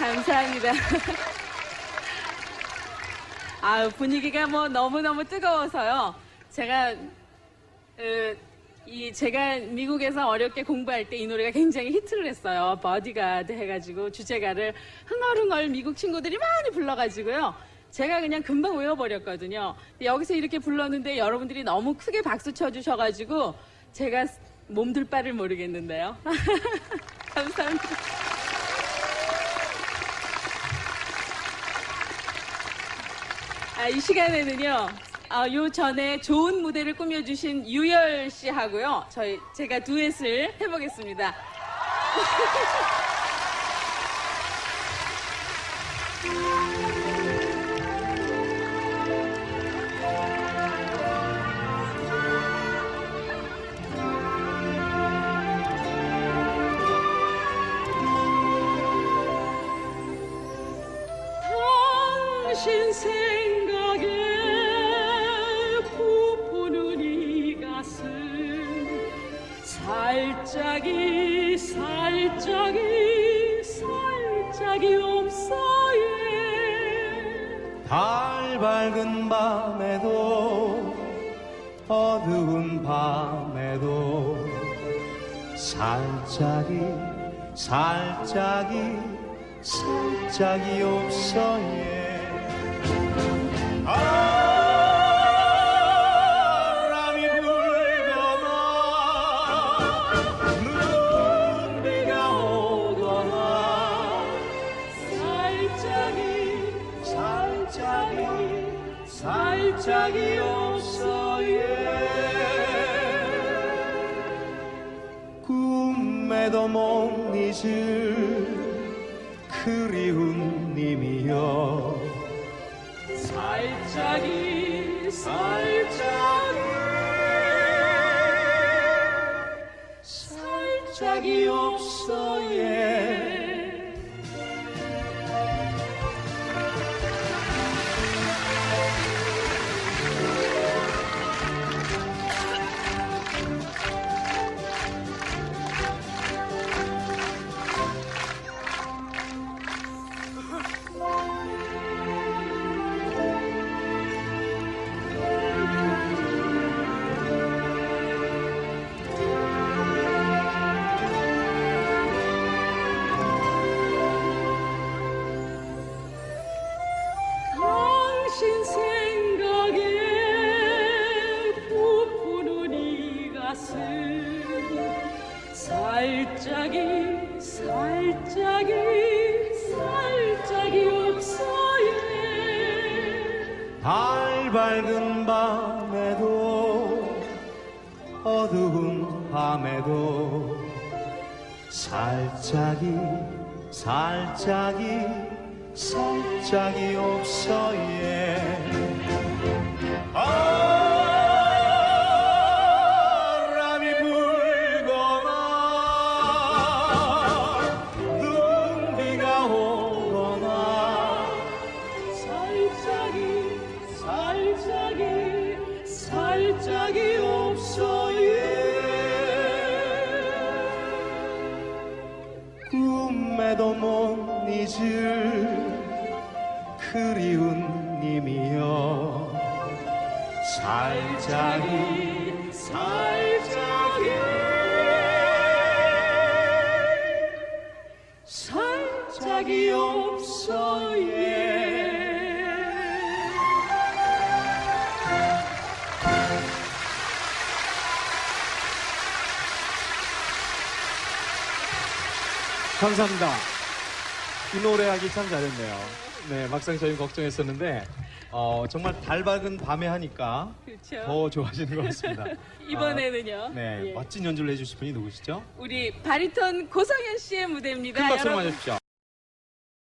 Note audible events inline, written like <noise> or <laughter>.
감사합니다. <laughs> 아 분위기가 뭐 너무너무 뜨거워서요. 제가, 어, 이 제가 미국에서 어렵게 공부할 때 이 노래가 굉장히 히트를 했어요. 버디가드 해가지고 주제가를 흥얼흥얼 미국 친구들이 많이 불러가지고요. 제가 그냥 금방 외워버렸거든요. 여기서 이렇게 불렀는데 여러분들이 너무 크게 박수 쳐주셔가지고 제가 몸둘 바를 모르겠는데요. <laughs> 감사합니다. 아, 이 시간에는요, 아, 요 전에 좋은 무대를 꾸며주신 유열 씨하고요, 저희, 제가 두엣을 해보겠습니다. 당신 생 살짝이 살짝이 살짝이 없어요. 달 밝은 밤에도 어두운 밤에도 살짝이 살짝이 살짝이 없어예 살짝이 없어 예. 꿈에도 못 잊을 그리운 님이여. 살짝이 살짝이. 살짝이 없어 예 살짝이 살짝이 살짝이 없어요. 달 밝은 밤에도 어두운 밤에도 살짝이 살짝이 살짝이 없어예 그리운 님이여 살짝이 살짝이 살짝이 없어 예 감사합니다. 이 노래 하기 참 잘했네요. 네, 막상 저희 걱정했었는데, 어, 정말 달 밝은 밤에 하니까 그렇죠 더 좋아지는 것 같습니다. <laughs> 이번에는요 아, 네, 예. 멋진 연주를 해주실 분이 누구시죠? 우리 바리톤 고성현 씨의 무대입니다 큰 박수 여러분, 한번 해주십시오.